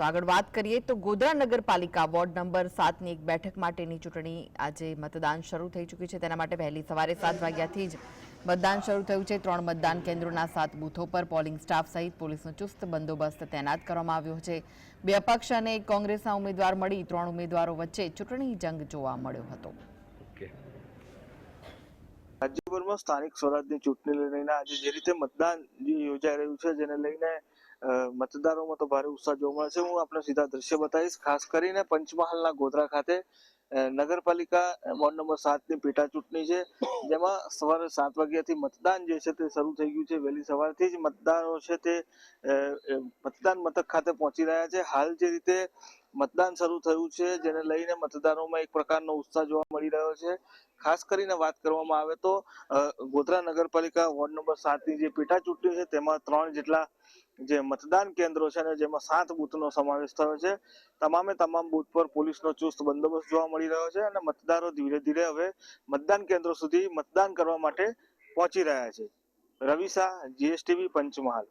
તો આગળ વાત કરીએ તો ગોધરા નગરપાલિકા વોર્ડ નંબર સાતની એક બેઠક માટેની ચૂંટણી આજે મતદાન શરૂ થઈ ચૂક્યું છે. તેના માટે વહેલી સવારે સાત વાગ્યાથી જ મતદાન શરૂ થયું છે. ત્રણ મતદાન કેન્દ્રોના સાત બૂથો પર પોલિંગ સ્ટાફ સહિત પોલીસનો ચુસ્ત બંદોબસ્ત તૈનાત કરવામાં આવ્યો છે. બે અપક્ષ અને એક કોંગ્રેસના ઉમેદવાર મળી. ત્રણ ઉમેદવારો વચ્ચે ચૂંટણી જંગ જોવા મળ્યો હતો. રાજ્યભરમાં સ્થાનિક સ્વરાજની ચૂંટણી લઈને આજે જે રીતે મતદાન જે યોજાઈ રહ્યું છે, જેને લઈને મતદારોમાં તો ભારે ઉત્સાહ જોવા મળે છે. હું આપણે સીધા દ્રશ્ય બતાવીશ. ખાસ કરીને પંચમહાલના ગોધરા ખાતે નગરપાલિકા વોર્ડ નંબર સાતની પેટા ચૂંટણી છે. જેમાં સવારે સાત વાગ્યાથી મતદાન જે છે તે શરૂ થઈ ગયું છે. વહેલી સવારથી જ મતદારો છે તે મતદાન મથક ખાતે પહોંચી રહ્યા છે. હાલ જે રીતે મતદાન શરૂ થયું છે, જેને લઈને મતદારોમાં એક પ્રકારનો ઉત્સાહ જોવા મળી રહ્યો છે. ખાસ કરીને વાત કરવામાં આવે તો ગોધરા નગરપાલિકા વોર્ડ નંબર સાતની જે પેટા ચૂંટણી છે, તેમાં ત્રણ જેટલા જે મતદાન કેન્દ્રો છે અને જેમાં સાત બૂથનો સમાવેશ થયો છે, તમામે તમામ બૂથ પર પોલીસનો ચુસ્ત બંદોબસ્ત જોવા મળી રહ્યો છે અને મતદારો ધીરે ધીરે હવે મતદાન કેન્દ્રો સુધી મતદાન કરવા માટે પહોંચી રહ્યા છે. રવિ શાહ જીએસટીવી, પંચમહાલ.